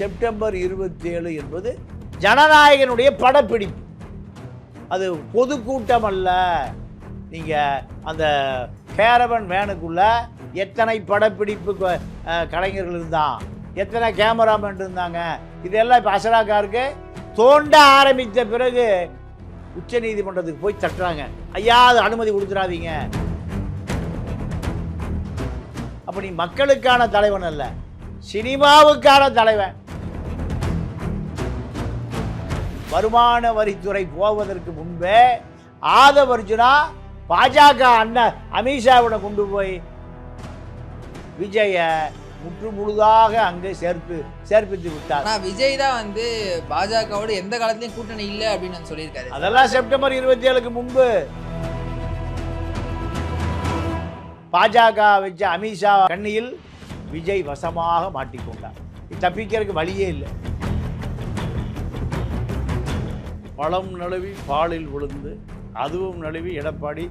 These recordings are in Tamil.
செப்டம்பர் இருபத்தி ஏழு என்பது ஜனநாயகனுடைய படப்பிடிப்பு. அது பொதுக்கூட்டம் அல்ல நீங்கள் அந்த கேரவன் வேனுக்குள்ள எத்தனை படப்பிடிப்பு கலைஞர்கள் இருந்தான்? எத்தனை கேமராமேன் இருந்தாங்க? இதெல்லாம் இப்போ அசராக்காருக்கு தோண்ட ஆரம்பித்த பிறகு உச்ச நீதிமன்றத்துக்கு போய் தட்டுறாங்க. ஐயா அது அனுமதி கொடுத்துடாதீங்க. அப்படி மக்களுக்கான தலைவன் அல்ல. சினிமாவுக்கான தலைவன். வருமான வரித்துறை போவதற்கு முன்பே ஆதவர்ஜுனா பாஜக அண்ணன் அமித்ஷாவிட கொண்டு போய் விஜய முற்று முழுதாக அங்கே சேர்த்து சேர்ப்பித்து விட்டார். ஆனா விஜய் தான் வந்து பாஜகவோட எந்த காலத்துலயும் கூட்டணி இல்ல அப்படின்னு சொல்லியிருக்காரு. அதெல்லாம் செப்டம்பர் இருபத்தி ஏழுக்கு முன்பு. பாஜக வச்ச அமித்ஷா கண்ணியில் விஜய் வசமாக மாட்டிக்கொண்டார். தப்பிக்கிறதுக்கு வழியே இல்லை. பழம் நழுவி பாலில் விழுந்து அதுவும் நழுவி எடப்பாடி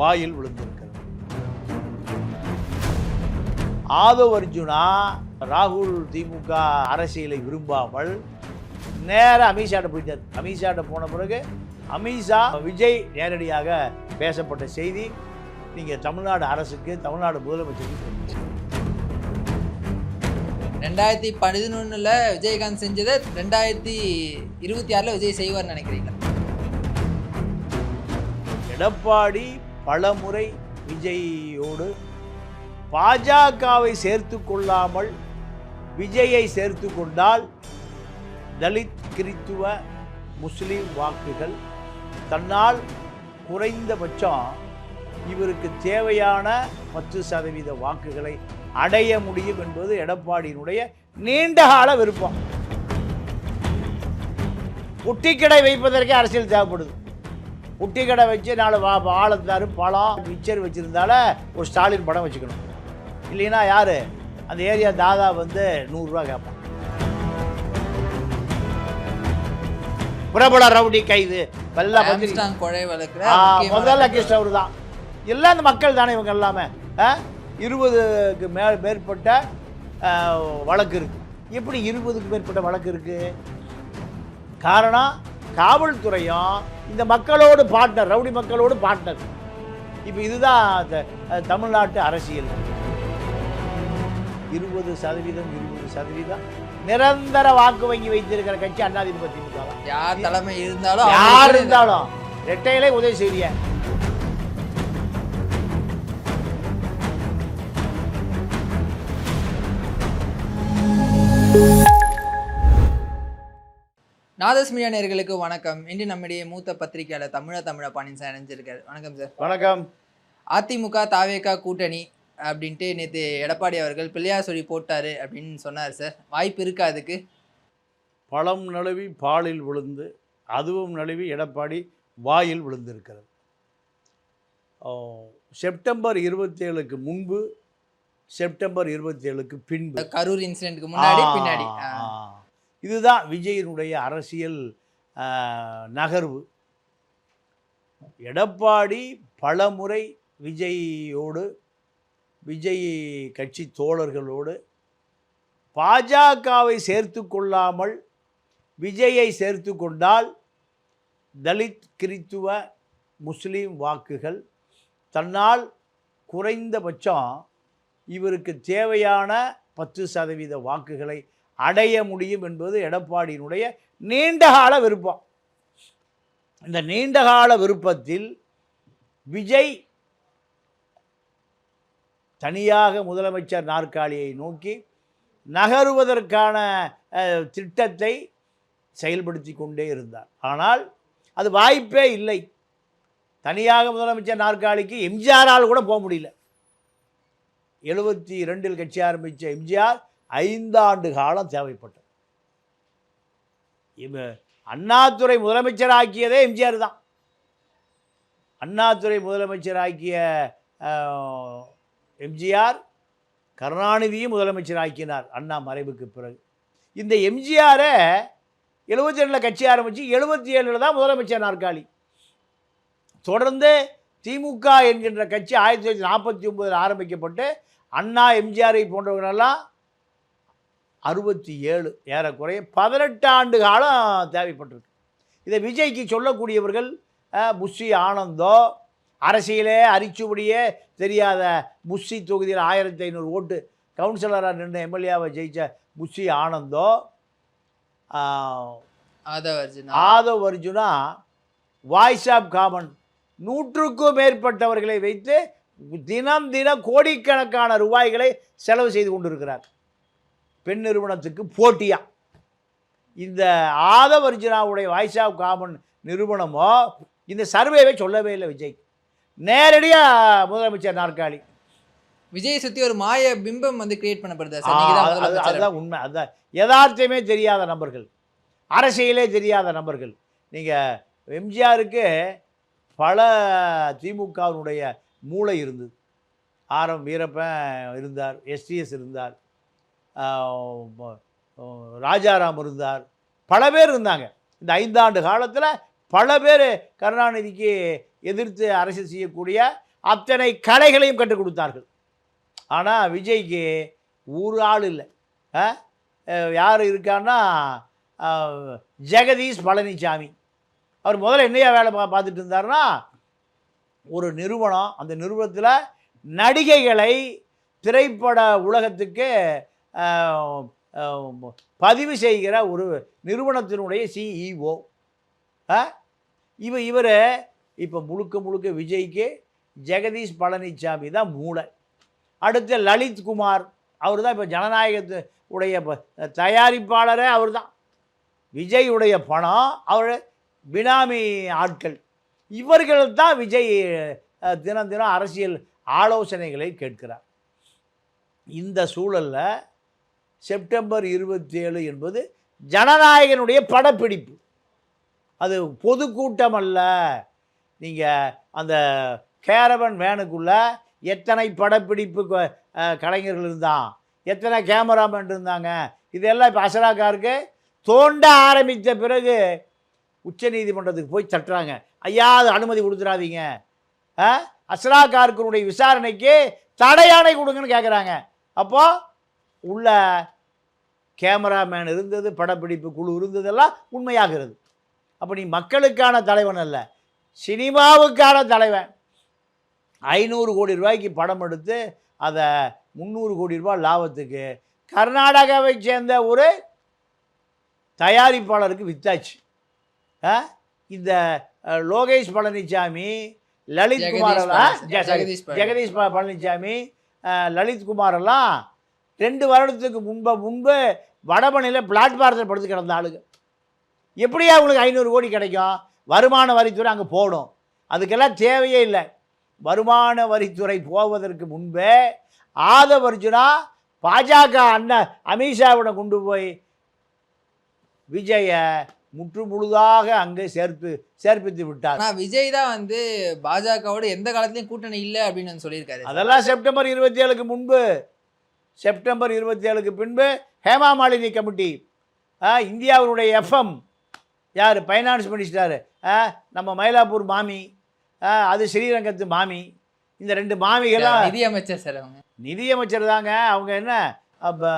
வாயில் விழுந்திருக்கிறது. ஆதவ் அர்ஜுனா ராகுல் திமுக அரசியலை விரும்பாமல் நேராக அமித்ஷாட்ட போயிட்டார் அமித்ஷாட்ட போன பிறகு அமித்ஷா விஜய் நேரடியாக பேசப்பட்ட செய்தி நீங்கள் தமிழ்நாடு அரசுக்கு தமிழ்நாடு முதலமைச்சருக்கு தெரிவிச்சு. ரெண்டாயிரத்தி பதினொன்றில் விஜயகாந்த் செஞ்சதை ரெண்டாயிரத்தி இருபத்தி ஆறில் விஜய் செய்வார்னு நினைக்கிறீங்க எடப்பாடி பலமுறை விஜயோடு பாஜகவை சேர்த்து கொள்ளாமல் விஜயை சேர்த்து கொண்டால் தலித் கிறித்துவ முஸ்லீம் வாக்குகள் தன்னால் குறைந்தபட்சம் இவருக்கு தேவையான பத்து சதவீத வாக்குகளை அடைய முடியும் என்பது எடப்பாடியினுடைய நீண்டகால விருப்பம். புட்டிக்கடை வைப்பதற்கே அரசியல் தேவைப்படுது. புட்டி கடை வச்சு நாலு வா பழம் மிச்சர் வச்சுருந்தால ஒரு ஸ்டாலின் படம் வச்சுக்கணும். இல்லைன்னா யார்? அந்த ஏரியா தாதா வந்து நூறுரூவா கேட்பான். பிரபல ரவுடி கைது. முதல்ல கிருஷ்ணவர் தான். எல்லாம் இந்த மக்கள் தானே இவங்க எல்லாமே? இருபதுக்கு மே மேற்பட்ட வழக்கு இருக்கு. எப்படி இருபதுக்கு மேற்பட்ட வழக்கு இருக்கு? காரணம் காவல்துறையும் இந்த மக்களோடு பார்ட்னர் ரவுடி மக்களோடு பார்ட்னர் இப்போ இதுதான் தமிழ்நாட்டு அரசியல். இருபது சதவீதம் இருபது சதவீதம். நிரந்தர வாக்கு வங்கி வைத்திருக்கிற கட்சி அண்ணாதிமுக திமுக யார் தலைமை இருந்தாலும் யார் இருந்தாலும் ரெட்டையிலே உதவி செய்ய நாதஸ் மீடியா நேயர்களுக்கு வணக்கம். இன்று நம்முடைய மூத்த பத்திரிகையாளர் தமிழா தமிழா பாண்டியன் சார் இணைஞ்சிருக்காரு. வணக்கம் சார். வணக்கம். அதிமுக தாவேகா கூட்டணி அப்படின்ட்டு நேற்று எடப்பாடி அவர்கள் பிள்ளையார் சொல்லி போட்டாரு அப்படின்னு சொன்னார் சார். வாய்ப்பு இருக்கா அதுக்கு? பழம் நழுவி பாலில் விழுந்து அதுவும் நழுவி எடப்பாடி வாயில் விழுந்திருக்கிறது. செப்டம்பர் இருபத்தேழுக்கு முன்பு செப்டம்பர் இருபத்தேழுக்கு பின்பு. இந்த கரூர் இன்சிடென்ட்க்கு முன்னாடி பின்னாடி. இதுதான் விஜயனுடைய அரசியல் நகர்வு. எடப்பாடி பலமுறை விஜயோடு விஜய் கட்சி தோழர்களோடு பாஜகவை சேர்த்து கொள்ளாமல் விஜயை சேர்த்து கொண்டால் தலித் கிறித்துவ முஸ்லீம் வாக்குகள் தன்னால் குறைந்தபட்சம் இவருக்கு தேவையான பத்து சதவீத வாக்குகளை அடைய முடியும் என்பது எடப்பாடியினுடைய நீண்டகால விருப்பம். இந்த நீண்டகால விருப்பத்தில் விஜய் தனியாக முதலமைச்சர் நாற்காலியை நோக்கி நகருவதற்கான திட்டத்தை செயல்படுத்தி கொண்டே இருந்தார். ஆனால் அது வாய்ப்பே இல்லை. தனியாக முதலமைச்சர் நாற்காலிக்கு எம்ஜிஆரால் கூட போக முடியல. எழுபத்தி ரெண்டில் கட்சி ஆரம்பித்த எம்ஜிஆர் ஐந்தாண்டு காலம் தேவைப்பட்டது. இவ அண்ணாதுரை முதலமைச்சராக்கியதே எம்ஜிஆர் தான். அண்ணாதுரை முதலமைச்சராக்கிய ஆக்கிய எம்ஜிஆர் கருணாநிதியும் முதலமைச்சராக்கினார் அண்ணா மறைவுக்கு பிறகு. இந்த எம்ஜிஆரை எழுபத்தி ரெண்டில் கட்சி ஆரம்பித்து எழுபத்தி ஏழில் தான் முதலமைச்சர் நாற்காலி. தொடர்ந்து திமுக என்கின்ற கட்சி ஆயிரத்தி தொள்ளாயிரத்தி நாற்பத்தி ஒன்பதில் ஆரம்பிக்கப்பட்டு அண்ணா எம்ஜிஆரை போன்றவர்களெல்லாம் அறுபத்தி ஏழு ஏறக்குறைய பதினெட்டு ஆண்டு காலம் தேவைப்பட்டிருக்கு. இதை விஜய்க்கு சொல்லக்கூடியவர்கள் புஷி ஆனந்தோ அரசியலே அரிச்சுபடியே தெரியாத புஷி தொகுதியில் ஆயிரத்தி ஐநூறு ஓட்டு கவுன்சிலராக நின்று எம்எல்ஏவை ஜெயித்த Bussy ஆனந்தோ Aadhav Arjuna. Aadhav Arjuna voice of common நூற்றுக்கும் மேற்பட்டவர்களை வைத்து தினம் தினம் கோடிக்கணக்கான ரூபாய்களை செலவு செய்து கொண்டிருக்கிறார். பெண் நிறுவனத்துக்கு போட்டியா? இந்த ஆதவ் அர்ஜுனாவுடைய வாய்ஸ் ஆஃப் காமன் நிறுவனமோ? இந்த சர்வேவை சொல்லவே இல்லை விஜய். நேரடியாக முதலமைச்சர் நாற்காலி. விஜய் சுத்தி ஒரு மாய பிம்பம் வந்து கிரியேட் பண்ணப்படுதா. அதுதான் உண்மை அதுதான். யதார்த்தமே தெரியாத நபர்கள். அரசியலே தெரியாத நபர்கள். நீங்கள் எம்ஜிஆருக்கு பல திமுகவினுடைய மூளை இருந்தது. ஆரம் வீரப்பன் இருந்தார் எஸ்டிஎஸ் இருந்தார் ராஜாராம் இருந்தார். பல பேர் இருந்தாங்க. இந்த ஐந்தாண்டு காலத்தில் பல பேர் கருணாநிதிக்கு எதிர்த்து அரசியல் செய்யக்கூடிய அத்தனை கலைகளையும் கற்றுக் கொடுத்தார்கள். ஆனால் விஜய்க்கு ஒரு ஆள் இல்லை. யார் இருக்கான்னா ஜெகதீஷ் பழனிசாமி அவர் முதல்ல என்னையா வேலை பா பார்த்துட்டு இருந்தாருன்னா ஒரு நிறுவனம் அந்த நிறுவனத்தில் நடிகைகளை திரைப்பட உலகத்துக்கு பதிவு செய்கிற ஒரு நிறுவனத்தினுடைய சிஇஓ இவ இவர் இப்போ முழுக்க முழுக்க விஜய்க்கு ஜெகதீஷ் பழனிசாமி தான் மூளை. அடுத்து லலித் குமார் அவர் தான் இப்போ ஜனநாயகத்து உடைய தயாரிப்பாளரே அவர் தான். விஜய் உடைய பணம் அவர் பினாமி ஆட்கள். இவர்கள் தான் விஜய் தினம் தினம் அரசியல் ஆலோசனைகளை கேட்கிறார். இந்த சூழலில் செப்டம்பர் இருபத்தி ஏழு என்பது ஜனநாயகனுடைய படப்பிடிப்பு. அது பொதுக்கூட்டம் அல்ல நீங்கள் அந்த கேரவன் வேனுக்குள்ளே எத்தனை படப்பிடிப்பு க- கலைஞர்கள் இருந்தான் எத்தனை கேமராமேன் இருந்தாங்க இதெல்லாம் இப்போ அசராக்காருக்கு தோண்ட ஆரம்பித்த பிறகு உச்சநீதிமன்றத்துக்கு போய் தட்டுறாங்க. ஐயா அது அனுமதி கொடுத்துடாதீங்க. ஆ? அஸ்ரா கார்கனுடைய விசாரணைக்கு தடையாணை கொடுங்கன்னு கேட்குறாங்க அப்போது உள்ள கேமராமேன் இருந்தது படப்பிடிப்பு குழு இருந்ததெல்லாம் உண்மையாகிறது. அப்போ நீ மக்களுக்கான தலைவன் அல்ல சினிமாவுக்கான தலைவன். ஐநூறு கோடி ரூபாய்க்கு படம் எடுத்து அதை முந்நூறு கோடி ரூபாய் லாபத்துக்கு கர்நாடகாவை சேர்ந்த ஒரு தயாரிப்பாளருக்கு வித்தாச்சு. ஆ? இந்த லோகேஷ் பழனிசாமி லலித் ஜெகதீஷ் ஜெகதீஷ் பழனிசாமி அஹ், லலித் குமார் எல்லாம் ரெண்டு வருடத்துக்கு முன்பு முன்பு வடபணியில் பிளாட்பாரத்தில் படுத்து கிடந்த ஆளுங்க. எப்படியா உங்களுக்கு ஐநூறு கோடி கிடைக்கும்? வருமான வரித்துறை அங்கே போகணும் அதுக்கெல்லாம் தேவையே இல்லை. வருமான வரித்துறை போவதற்கு முன்பே ஆதவ அர்ஜுனா பாஜக அண்ணன் அமித்ஷாவிடம் கொண்டு போய் விஜய முற்று முழுதாக அங்கே சேர்த்து சேர்ப்பித்து விட்டார். ஆனா விஜய் தான் வந்து பாஜகவோட எந்த காலத்துலயும் கூட்டணி இல்ல அப்படின்னு சொல்லியிருக்காரு. அதெல்லாம் செப்டம்பர் இருபத்தி ஏழுக்கு முன்பு. செப்டம்பர் இருபத்தி ஏழுக்கு பின்பு ஹேமா மாலினி கமிட்டி ஆ, இந்தியாவினுடைய எஃப்எம் யார்? ஃபைனான்ஸ் மினிஸ்டர் நம்ம மயிலாப்பூர் மாமி அது ஸ்ரீரங்கத்து மாமி இந்த ரெண்டு மாமிகளும் நிதி அமைச்சர் சார் அவங்க. நிதியமைச்சர் தாங்க. அவங்க என்ன? அப்போ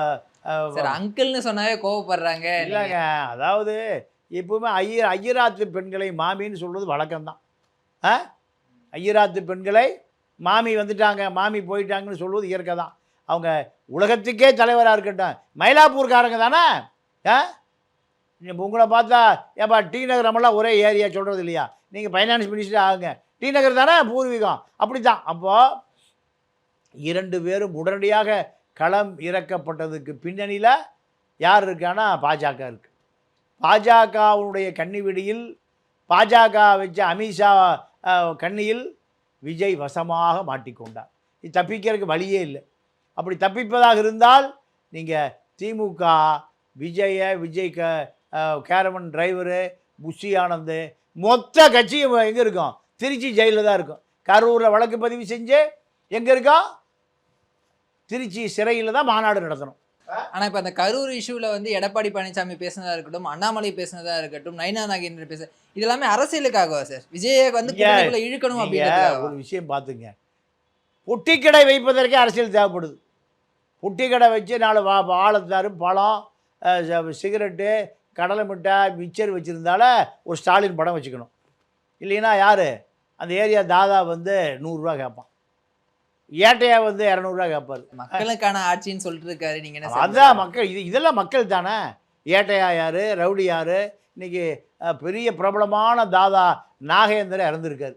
அங்கிள்னு சொன்னாவே கோவப்படுறாங்க. இல்லைங்க. அதாவது எப்பவுமே ஐயர் ஐயராத்து பெண்களை மாமின்னு சொல்கிறது வழக்கம்தான். ஆ? ஐயராத்து பெண்களை மாமி வந்துட்டாங்க மாமி போயிட்டாங்கன்னு சொல்வது இயற்கை தான் அவங்க உலகத்துக்கே தலைவராக இருக்கட்டும். மயிலாப்பூர்காரங்க தானே? ஆ? உங்களை பார்த்தா ஏப்பா டி நகரமெல்லாம் ஒரே ஏரியா சொல்கிறது இல்லையா? நீங்கள் ஃபைனான்ஸ் மினிஸ்டர் ஆகுங்க. டி நகர் தானே பூர்வீகம்? அப்படி தான் அப்போது இரண்டு பேரும் உடனடியாக களம் இறக்கப்பட்டதுக்கு பின்னணியில் யார் இருக்கான்னா பாஜக இருக்கு. பாஜகவுடைய கன்னிவெடியில் பாஜக வச்ச அமித்ஷா கண்ணியில் விஜய் வசமாக மாட்டிக்கொண்டார். இது தப்பிக்கிறதுக்கு வழியே இல்லை. அப்படி தப்பிப்பதாக இருந்தால் நீங்கள் திமுக விஜய விஜய் க கேரவன் டிரைவரு புஷி ஆனந்து மொத்த கட்சியும் எங்கே இருக்கும்? திருச்சி ஜெயிலில் தான் இருக்கும். கரூரில் வழக்கு பதிவு செஞ்சு எங்கே இருக்கோம் திருச்சி சிறையில் தான் மாநாடு நடத்தணும். ஆனா இப்ப அந்த கரூர் இஷ்யூல வந்து எடப்பாடி பழனிசாமி பேசினதா இருக்கட்டும் அண்ணாமலை பேசினதா இருக்கட்டும் நைனா நாகேந்திரன் பேச இது எல்லாமே அரசியலுக்காகவா சார்? விஜயை வந்து இழுக்கணும் அப்படின்றதுக்காகவா? ஒரு விஷயம் பார்த்துங்க பொட்டிக்கடை வைப்பதற்கே அரசியல் தேவைப்படுது. புட்டி கடை வச்சு நாலு வா வாழைத்தாரு பழம் சிகரெட்டு கடலை மிட்டாய் மிச்சர் வச்சுருந்தால ஒரு ஸ்டாலின் படம் வச்சுக்கணும். இல்லைன்னா யார்? அந்த ஏரியா தாதா வந்து நூறுரூவா கேட்பான். ஏட்டையா வந்து இரநூறுவா கேட்பாரு மக்களுக்கான ஆட்சின்னு சொல்லிட்டு இருக்காரு நீங்க என்ன? அதான் மக்கள் இது இதெல்லாம் மக்கள் தானே. ஏட்டையா யார் ரவுடி யார்? இன்னைக்கு பெரிய பிரபலமான தாதா நாகேந்திரன் இறந்துருக்காரு.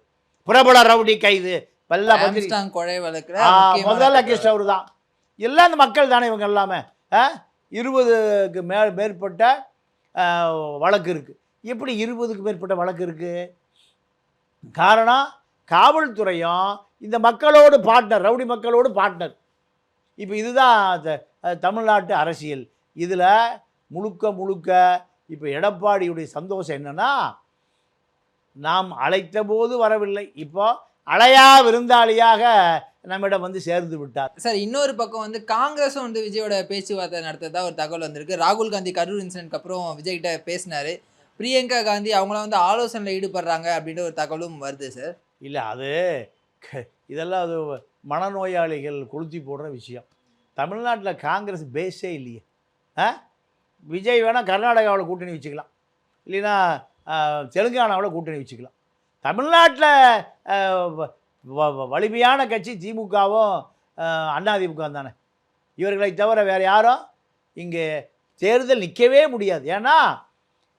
பிரபல ரவுடி கைது. பல்லா முதல்ல. கிருஷ்ண அவர் தான். எல்லாம் இந்த மக்கள் தானே இவங்க எல்லாமே? இருபதுக்கு மே மேற்பட்ட வழக்கு இருக்குது எப்படி இருபதுக்கு மேற்பட்ட வழக்கு இருக்குது காரணம் காவல்துறையும் இந்த மக்களோடு பார்ட்னர் ரவுடி மக்களோடு பார்ட்னர் இப்போ இதுதான் தமிழ்நாட்டு அரசியல். இதில் முழுக்க முழுக்க இப்போ எடப்பாடியுடைய சந்தோஷம் என்னன்னா நாம் அழைத்த போது வரவில்லை. இப்போ அழையா விருந்தாளியாக நம்மிடம் வந்து சேர்ந்து விட்டார். சார் இன்னொரு பக்கம் வந்து காங்கிரஸும் வந்து விஜயோட பேச்சுவார்த்தை நடத்ததா ஒரு தகவல் வந்திருக்கு. ராகுல் காந்தி கரூர் இன்சிடென்ட்க்கு அப்புறம் விஜய் கிட்ட பேசினாரு. பிரியங்கா காந்தி அவங்களாம் வந்து ஆலோசனையில் ஈடுபடுறாங்க அப்படின்ற ஒரு தகவலும் வருது சார். இல்லை அது இதெல்லாம் அது மனநோயாளிகள் கொளுத்தி போடுற விஷயம். தமிழ்நாட்டில் காங்கிரஸ் பேஸே இல்லையே. ஆ? விஜய் வேணால் கர்நாடகாவில் கூட்டணி வச்சுக்கலாம். இல்லைன்னா தெலுங்கானாவில் கூட்டணி வச்சுக்கலாம். தமிழ்நாட்டில் வலிமையான கட்சி திமுகவும் அதிமுக தானே. இவர்களை தவிர வேறு யாரும் இங்கே தேர்தல் நிற்கவே முடியாது. ஏன்னா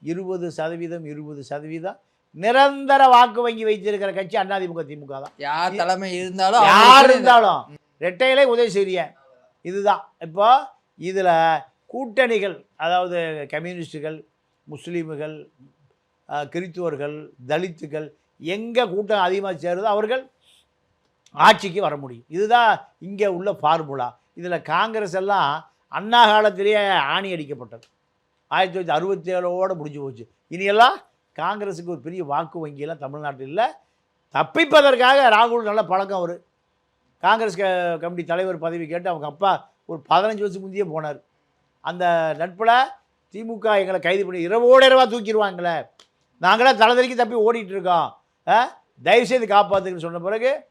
இருபது சதவீதம் இருபது சதவீதம் நிரந்தர வாக்கு வங்கி வைத்திருக்கிற கட்சி அதிமுக திமுக தான். யார் தலைமை இருந்தாலும் யார் இருந்தாலும் ரெட்டையிலே உதவி செய்ய இதுதான். இப்போ இதில் கூட்டணிகள் அதாவது கம்யூனிஸ்டுகள் முஸ்லீம்கள் கிறித்துவர்கள் தலித்துகள் எங்கே கூட்டம் அதிகமாக சேருதோ அவர்கள் ஆட்சிக்கு வர முடியும். இதுதான் இங்கே உள்ள ஃபார்முலா இதில் காங்கிரஸ் எல்லாம் அண்ணா காலத்திலேயே ஆணி அடிக்கப்பட்டது. ஆயிரத்தி தொள்ளாயிரத்தி அறுபத்தி ஏழோடு முடிஞ்சு போச்சு. இனியெல்லாம் காங்கிரஸுக்கு ஒரு பெரிய வாக்கு வங்கியெல்லாம் தமிழ்நாட்டில் இல்லை. தப்பிப்பதற்காக ராகுல் நல்ல பழக்கம் அவர். காங்கிரஸ் க கமிட்டி தலைவர் பதவி கேட்டு அவங்க அப்பா ஒரு பதினஞ்சு வருஷம் முந்தையே போனார். அந்த நட்பில் திமுக எங்களை கைது பண்ணி இரவோட இரவா தூக்கிடுவாங்களே. நாங்களாம் தலைதறிக்கு தப்பி ஓடிட்டு இருக்கோம். ஆ? தயவுசெய்து காப்பாற்றுங்கன்னு சொன்ன பிறகு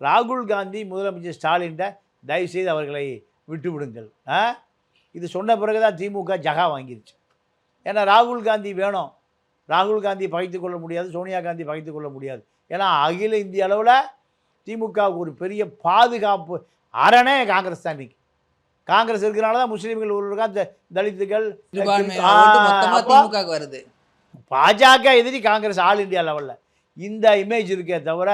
ராகுல் காந்தி முதலமைச்சர் ஸ்டாலின்கிட்ட தயவுசெய்து அவர்களை விட்டு விடுங்கள் இது சொன்ன பிறகு தான் திமுக ஜகா வாங்கிருச்சு. ஏன்னா ராகுல் காந்தி வேணும். ராகுல் காந்தி பகைத்து கொள்ள முடியாது சோனியா காந்தி பகைத்து கொள்ள முடியாது. ஏன்னா அகில இந்திய அளவில் திமுகவுக்கு ஒரு பெரிய பாதுகாப்பு அரணே காங்கிரஸ் தான் இன்னைக்கு. காங்கிரஸ் இருக்கிறனால தான் முஸ்லீம்கள் ஒரு இருக்கா, த- தலித்துகள் வருது. பாஜக எதிரி காங்கிரஸ் ஆல் இந்தியா லெவலில். இந்த இமேஜ் இருக்கே தவிர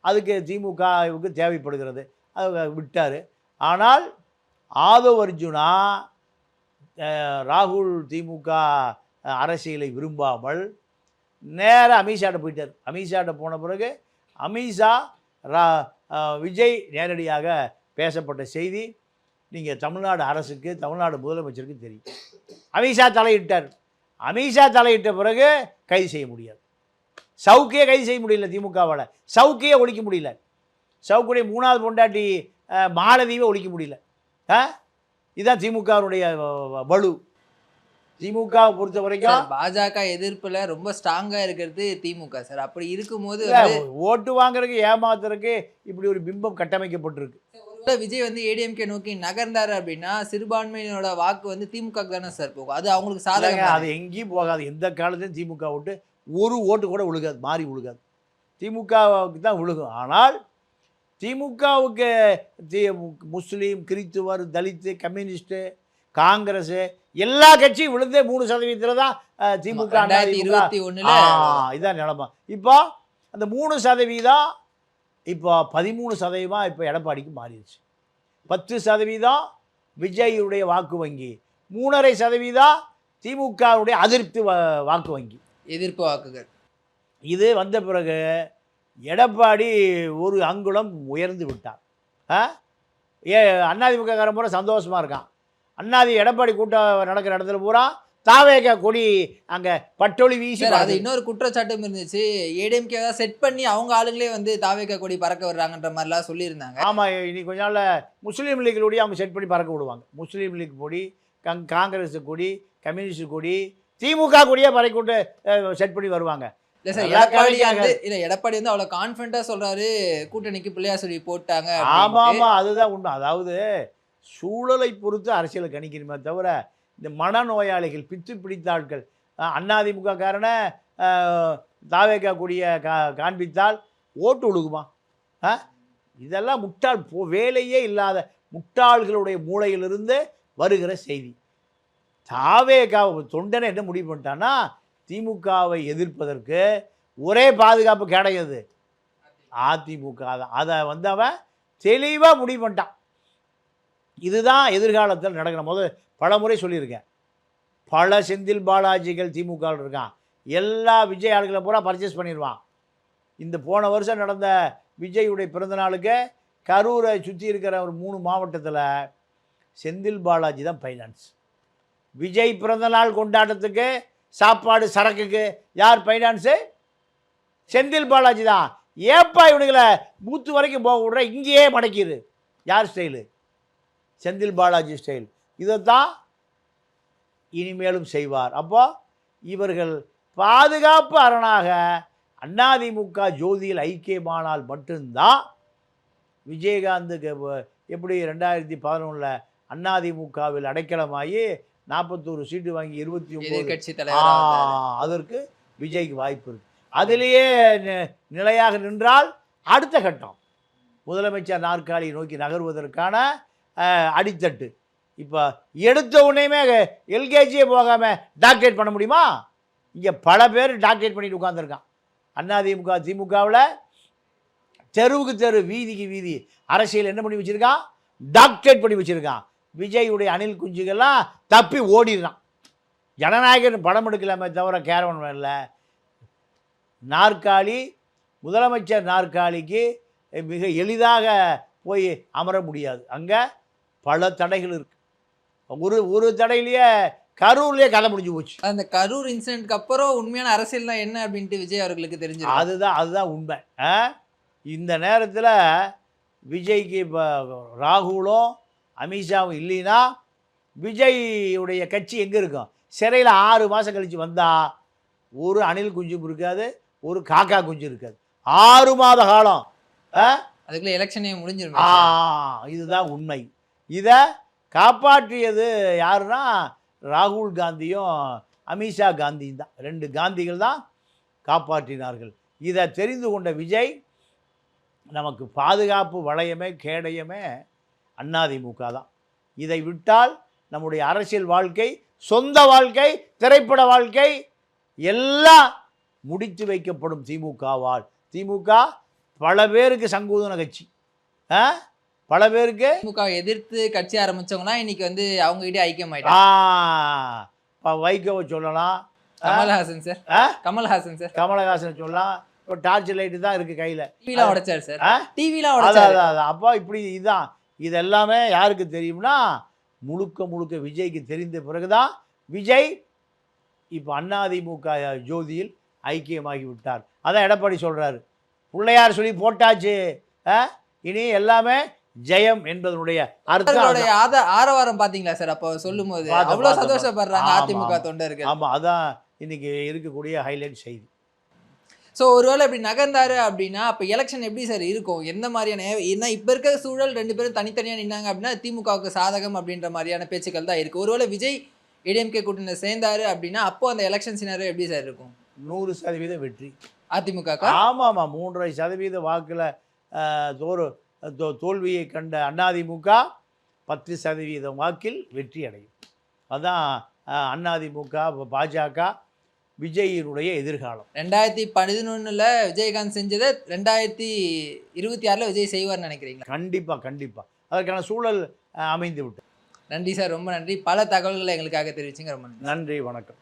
அதுக்கு திமுகவுக்கு தேவைப்படுகிறது. அது விட்டார். ஆனால் ஆதவ் அர்ஜுனா ராகுல் திமுக அரசியலை விரும்பாமல் நேராக அமித்ஷாட்ட போயிட்டார். அமித்ஷாட்ட போன பிறகு அமித்ஷா ரா விஜய் நேரடியாக பேசப்பட்ட செய்தி நீங்கள் தமிழ்நாடு அரசுக்கு தமிழ்நாடு முதலமைச்சருக்கு தெரியும். அமித்ஷா தலையிட்டார். அமித்ஷா தலையிட்ட பிறகு கைது செய்ய முடியாது. சவுக்கையே கைது செய்ய முடியல திமுகவால். சவுக்கையே ஒழிக்க முடியல. சவுக்குடைய மூணாவது பொண்டாட்டி மாலதியை மாலதீவை ஒழிக்க முடியல. ஆ இதுதான் திமுகவுடைய வலு. திமுகவை பொறுத்த வரைக்கும் பாஜக எதிர்ப்புல ரொம்ப ஸ்ட்ராங்கா இருக்கிறது திமுக சார். அப்படி இருக்கும்போது ஓட்டு வாங்குறதுக்கு ஏமாத்துறதுக்கு இப்படி ஒரு பிம்பம் கட்டமைக்கப்பட்டிருக்கு. விஜய் வந்து ஏடிஎம்கே நோக்கி நகர்ந்தாரு அப்படின்னா சிறுபான்மையினோட வாக்கு வந்து திமுக தானே சார் போகும். அது அவங்களுக்கு சாதகம் அது எங்கேயும் போகாது. எந்த காலத்தையும் திமுக விட்டு ஒரு ஓட்டு கூட விழுகாது மாறி விழுகாது. திமுகவுக்கு தான் விழுகும். ஆனால் திமுகவுக்கு முஸ்லீம் கிறித்துவர் தலித்து கம்யூனிஸ்ட்டு காங்கிரஸ் எல்லா கட்சியும் விழுந்தே மூணு சதவீதத்தில் தான் திமுக அதிமுக. இருபத்தி ஆ, இதான் நிலமை. இப்போ அந்த மூணு சதவீதம் இப்போ பதிமூணு சதவீதமாக இப்போ எடப்பாடிக்கு மாறிடுச்சு. பத்து சதவீதம் விஜயுடைய வாக்கு வங்கி. மூணரை சதவீதம் திமுகவுடைய அதிருப்தி வாக்கு வங்கி. எதிர்ப்பு வாக்குகள். இது வந்த பிறகு எடப்பாடி ஒரு அங்குலம் உயர்ந்து விட்டார். ஏ அண்ணாதிமுக காரன் சந்தோஷமாக இருக்கான். அண்ணாதி எடப்பாடி கூட்டம் நடக்கிற இடத்துல பூரா தாவேக கொடி அங்கே பட்டொளி வீசி அது. இன்னொரு குற்றச்சாட்டும் இருந்துச்சு ஏடிஎம்கே தான் செட் பண்ணி அவங்க ஆளுங்களே வந்து தாவேக்கா கொடி பறக்க வர்றாங்கன்ற மாதிரிலாம் சொல்லியிருந்தாங்க ஆமாம் இனி கொஞ்ச நாளில் முஸ்லீம் லீக்களுடைய அவங்க செட் பண்ணி பறக்க விடுவாங்க முஸ்லீம் லீக் கொடி கங் காங்கிரஸ் கொடி கம்யூனிஸ்ட் கொடி திமுக கொடியே பறக்க விட்டு செட் பண்ணி வருவாங்க இல்ல சார் எடப்பாடி. வந்து இல்ல எடப்பாடி வந்து அவ்வளவு கான்பிடண்டா சொல்றாரு கூட்டணிக்கு பிள்ளையார் சொல்லி போட்டாங்க ஆமாம். ஆமாம் அதுதான் உண்மை அதாவது சூழலை பொறுத்து அரசியலை கணிக்கணுமே தவிர இந்த மனநோயாளிகள் பித்து பிடித்த ஆட்கள் அண்ணாதிமுக காரனை தாவேக்கா கூடிய கா காண்பித்தால் ஓட்டு ஒழுகுமா? ஆ இதெல்லாம் முட்டாள் போ வேலையே இல்லாத முட்டாள்களுடைய மூளையிலிருந்து வருகிற செய்தி. தாவேக்கா தொண்டனை என்ன முடிவு பண்ணிட்டான்னா திமுகவை எதிர்ப்பதற்கு ஒரே பாதுகாப்பு கிடையாது அதிமுக தான். அதை வந்து அவன் தெளிவாக முடிவு பண்ணிட்டான். இதுதான் எதிர்காலத்தில் நடக்கிற போது பல முறை சொல்லியிருக்கேன். பல செந்தில் பாலாஜிகள் திமுகவில் இருக்கான். எல்லா விஜய் ஆளுகளை பூரா பர்ச்சேஸ் பண்ணிடுவான். இந்த போன வருஷம் நடந்த விஜயுடைய பிறந்தநாளுக்கு கரூரை சுற்றி இருக்கிற ஒரு மூணு மாவட்டத்தில் செந்தில் பாலாஜி தான் ஃபைனான்ஸ் விஜய் பிறந்தநாள் கொண்டாட்டத்துக்கு சாப்பாடு சரக்குக்கு யார் ஃபைனான்ஸு செந்தில் பாலாஜி தான். ஏப்பா இவனுங்களை பூத்து வரைக்கும் போக விடுற இங்கேயே மடக்கிடு யார் ஸ்டைலு செந்தில் பாலாஜி ஸ்டைல். இதைத்தான் இனிமேலும் செய்வார். அப்போ இவர்கள் பாதுகாப்பு அரணாக அதிமுக ஜோதியில் ஐக்கியமானால் மட்டும்தான் விஜயகாந்துக்கு எப்படி ரெண்டாயிரத்தி பதினொன்றில் அதிமுகவில் அடைக்கலமாகி நாற்பத்தோரு சீட்டு வாங்கி இருபத்தி ஒம்பது எதிர்கட்சி தலைவரா. அதற்கு விஜய்க்கு வாய்ப்பு இருக்கு. அதிலேயே நிலையாக நின்றால் அடுத்த கட்டம் முதலமைச்சர் நாற்காலியை நோக்கி நகர்வதற்கான அடித்தட்டு இப்போ எடுத்த உடனேமே எல்கேஜியே போகாமல் டாக்டரேட் பண்ண முடியுமா? இங்கே பல பேர் டாக்டரேட் பண்ணிட்டு உட்காந்துருக்கான் அதிமுக திமுகவில் தெருவுக்கு தெரு வீதிக்கு வீதி அரசியல் என்ன பண்ணி வச்சுருக்கான்? டாக்டரேட் பண்ணி வச்சுருக்கான். விஜயுடைய அணில் குஞ்சுகள்லாம் தப்பி ஓடிடுறான். ஜனநாயகன் படம் எடுக்கலாமே தவிர கேரவன் இல்லை. நாற்காலி முதலமைச்சர் நாற்காலிக்கு மிக எளிதாக போய் அமர முடியாது. அங்கே பல தடைகள் இருக்கு. ஒரு ஒரு தடையிலேயே கரூர்லேயே கதை முடிஞ்சு போச்சு. அந்த கரூர் இன்சிடென்ட்க்கு அப்புறம் உண்மையான அரசியல் தான் என்ன அப்படின்ட்டு விஜய் அவர்களுக்கு தெரிஞ்சிருக்கு அதுதான் அதுதான் உண்மை? இந்த நேரத்தில் விஜய்க்கு இப்போ ராகுலும் அமித்ஷாவும் இல்லைன்னா விஜய்யுடைய கட்சி எங்கே இருக்கும்? சிறையில் ஆறு மாதம் கழித்து வந்தால் ஒரு அணில் குஞ்சும் இருக்காது ஒரு காக்கா குஞ்சு இருக்காது. ஆறு மாத காலம்? அதுக்குள்ள எலெக்ஷனே முடிஞ்சிரும் ஆ இதுதான் உண்மை. இதை காப்பாற்றியது யாருன்னா ராகுல் காந்தியும் அமித்ஷா காந்தியும் தான். ரெண்டு காந்திகள் தான் காப்பாற்றினார்கள். இதை தெரிந்து கொண்ட விஜய் நமக்கு பாதுகாப்பு வளையமே கேடயமே அதிமுக தான். இதை விட்டால் நம்முடைய அரசியல் வாழ்க்கை சொந்த வாழ்க்கை திரைப்பட வாழ்க்கை எல்லாம் முடித்து வைக்கப்படும் திமுகவால். திமுக பல பேருக்கு சங்கூதன கட்சி. ஆ? பல பேருக்கு திமுக எதிர்த்து கட்சி ஆரம்பிச்சவங்கன்னா இன்னைக்கு வந்து அவங்க கிட்டே ஐக்கியம் இப்போ வைகோவை சொல்லலாம். கமல்ஹாசன் சார்? கமல்ஹாசன் சார். கமலஹாசனை சொல்லலாம். இப்போ டார்ச் லைட்டு தான் இருக்குது கையில். டிவிலாம் உடைச்சாரு சார்? டிவிலாம் அதான் உடைச்சாரு. அதான் அதான் அப்போ இப்படி இதுதான் இது எல்லாமே யாருக்கு தெரியும்னா முழுக்க முழுக்க விஜய்க்கு தெரிந்த பிறகுதான் விஜய் இப்போ அதிமுக ஜோதியில் ஐக்கியமாகி விட்டார். அதான் எடப்பாடி சொல்கிறாரு பிள்ளையார் சொல்லி போட்டாச்சு? இனி எல்லாமே ஜெயம் என்பதனுடைய அர்த்தம். ஆரவாரம் பாத்தீங்களா சார்? அப்போ சொல்லும் போது அவ்வளவு சந்தோஷப்படுறாங்க ஆமா, அதிமுக ஆமா. தொண்டர்கள். ஆமாம் அதான் இன்னைக்கு இருக்கக்கூடிய ஹைலைட் செய்தி. ஸோ ஒருவேளை இப்படி நகர்ந்தாரு அப்படின்னா அப்போ எலெக்ஷன் எப்படி சார் இருக்கும்? எந்த மாதிரியான ஏன்னா இப்போ இருக்க சூழல் ரெண்டு பேரும் தனித்தனியாக நின்னாங்க அப்படின்னா திமுகவுக்கு சாதகம் அப்படின்ற மாதிரியான பேச்சுக்கள் தான் இருக்குது ஒருவேளை விஜய் ஏடிஎம்கே கூட்டணியில் சேர்ந்தாரு அப்படின்னா அப்போ அந்த எலெக்ஷன் சினாரோ எப்படி சார் இருக்கும்? நூறு சதவீத வெற்றி. அதிமுக ஆமாம் ஆமாம் மூன்றரை சதவீத வாக்கில் தோறு தோல்வியை கண்ட அதிமுக பத்து சதவீதம் வாக்கில் வெற்றி அடையும் அஹ், அதிமுக பாஜக விஜயினுடைய எதிர்காலம். ரெண்டாயிரத்தி பதினொன்னுல விஜயகாந்த் செஞ்சதை ரெண்டாயிரத்தி இருபத்தி ஆறில் விஜய் செய்வார்னு நினைக்கிறீங்களா? கண்டிப்பாக கண்டிப்பாக அதற்கான சூழல் அமைந்து விட்டு நன்றி சார் ரொம்ப நன்றி. பல தகவல்களை எங்களுக்காக தெரிவிச்சுங்க. ரொம்ப நன்றி வணக்கம்.